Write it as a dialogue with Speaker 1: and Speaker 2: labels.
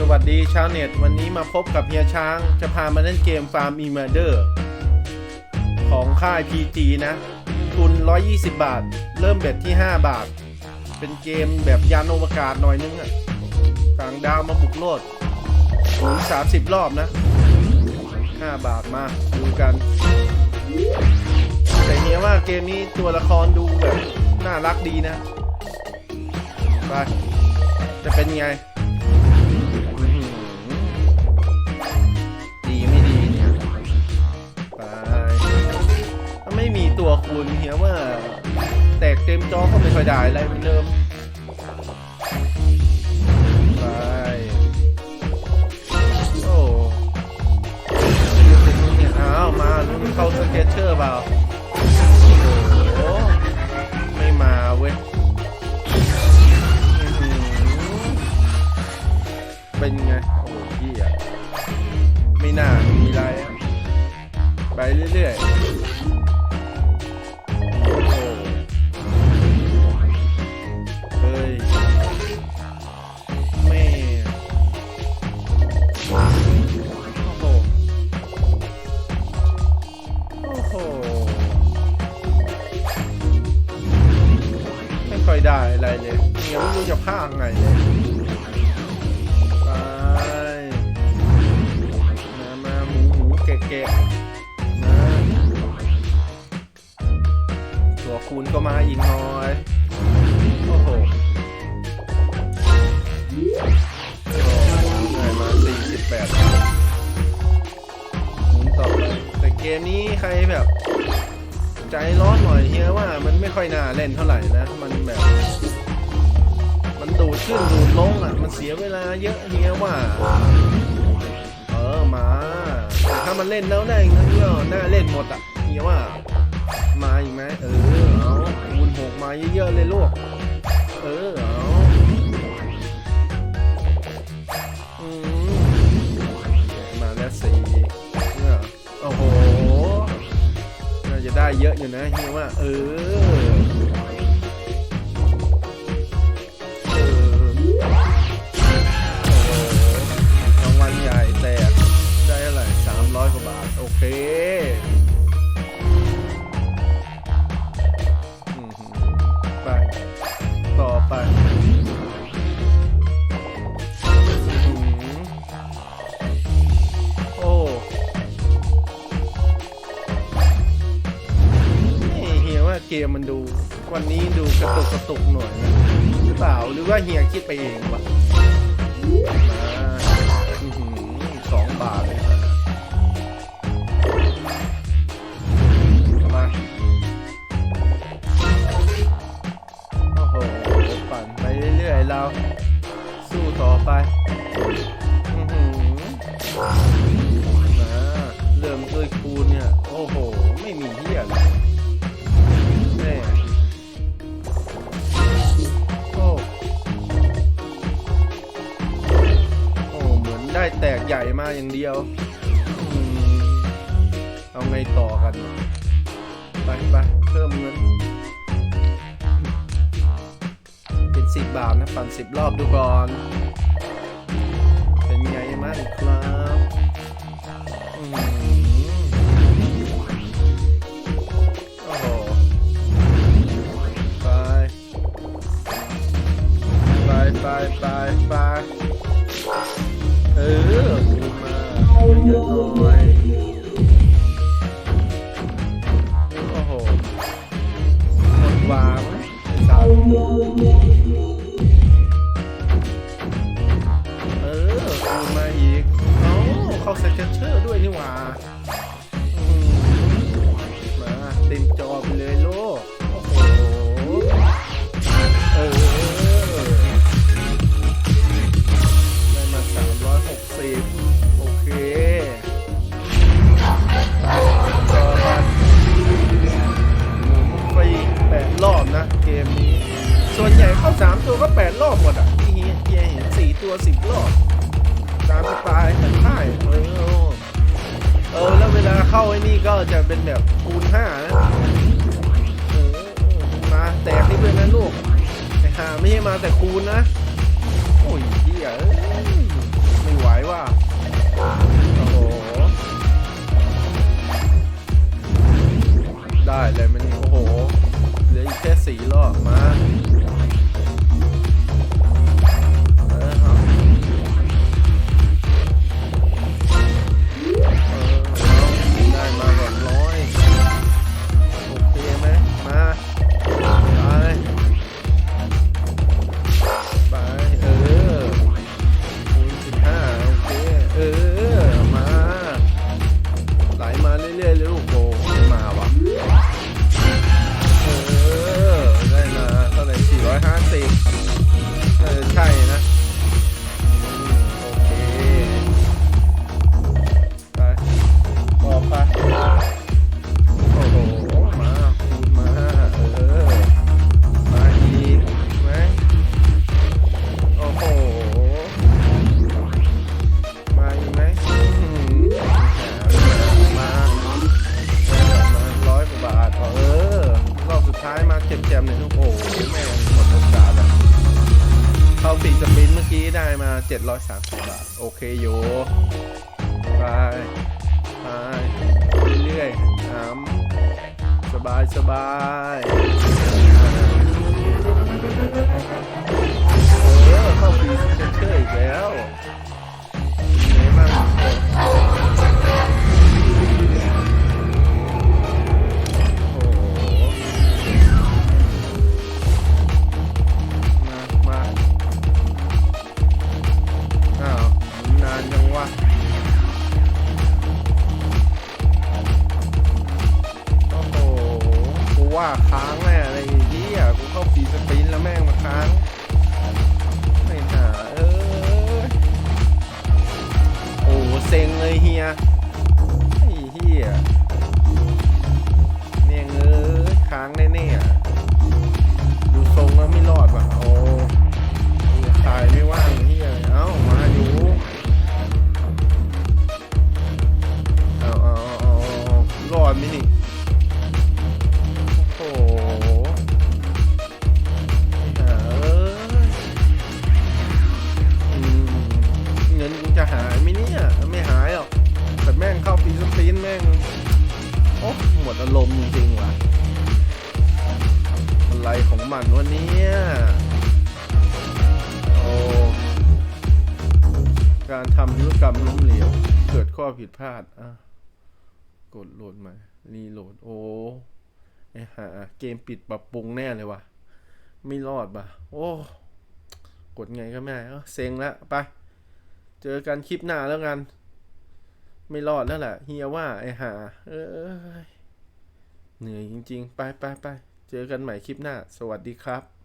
Speaker 1: สวัสดีชาวเน็ต วันนี้มาพบกับเฮียช้าง จะพามาเล่นเกม Farm e m u r d e r ของค่าย PG นะ ทุน 120 บาท เริ่มเบ็ดที่ 5 บาท เป็นเกมแบบยานอวกาศหน่อยนึงอะต่างดาวมาบุกโลดหมุน30 รอบนะ 5 บาทมาดูกัน แต่เฮียว่าเกมนี้ตัวละครดูแบบน่ารักดีนะ ไป จะเป็นไง จอก็ไม่ค่อยได้อะไรเหมือนเดิมไปโอ้เนี่ยอ้าวมาลุ้นเข้าสเก็ตเชอร์เปล่าโอ้ไม่มาเว้ยเป็นไงโอ้โหพี่อะไม่น่ามีอะไรอะไปเรื่อยๆ หมูแกะๆนะตัวคูณก็มาอีกหน่อย โอ้โหได้มา48หมุนต่อแต่เกมนี้ใครแบบ ใจร้อนหน่อยเฮียว่ามันไม่ค่อยน่าเล่นเท่าไหร่นะ มันแบบ มันดูดขึ้นดูดลงอะ มันเสียเวลาเยอะเฮียว่า มันเล่นแล้วได้เงินก็น่าเล่นหมดอะเฮียว่ามาอีกไหมเออเอาคูณหกมาเยอะๆเลยลูกเออเอาอมาแล้วสี่เนี่ยโอ้โหน่าจะได้เยอะอยู่นะเฮียว่าเออ เคไป ต่อไปโอ้เฮียว่าเกมมันดู วันนี้ดูกระตุกกระตุกหน่อยนะหรือเปล่าหรือว่าเฮียคิดไปเองวะมา คูณเนี่ย โอ้โห ไม่มีเหี้ยเลยแม่โอ้โอ้เหมือนได้แตกใหญ่มาอย่างเดียวอืมเอาไงต่อกัน ไปไปเพิ่มเงิน เป็นสิบบาทนะปั่นสิบรอบดูก่อน เป็นไงมั่งครับ อืม เป็นแบบคูณห้านะมาแตกนี่เลยนะลูกไอ้ห่าไม่ใช่มาแต่คูณนะ โอ้ยเฮียไม่ไหวว่ะโอ้โหได้เลยมันโอ้โหเหลืออีกแค่สี่รอบมาายมาเจ็บแจมหนึ่งโอ้โหแม่งหมดโอกาสอะเข้าสี่สปินเมื่อกี้ได้มา 730 บาท โอเคโย่ไปไปเรื่อยๆน้ำสบายสบายเออเข้าสี่สปนเชอร์อีกแล้ว โอ้การทำธุรกรรมล้มเหลว เกิดข้อผิดพลาดอะกดโหลดใหม่รีโหลด โอ้ไอ้หาเกมปิดปรับปรุงแน่เลยวะไม่รอดว่ะโอ้ กดไงก็ไม่ได้เซ็งล้วไป เจอกันคลิปหน้าแล้วกัน ไม่รอดแล้วแหละเฮียว่าไอ้หา เอ้ยเหนื่อยจริง ๆ ไปไปไปเจอกันใหม่คลิปหน้า สวัสดีครับ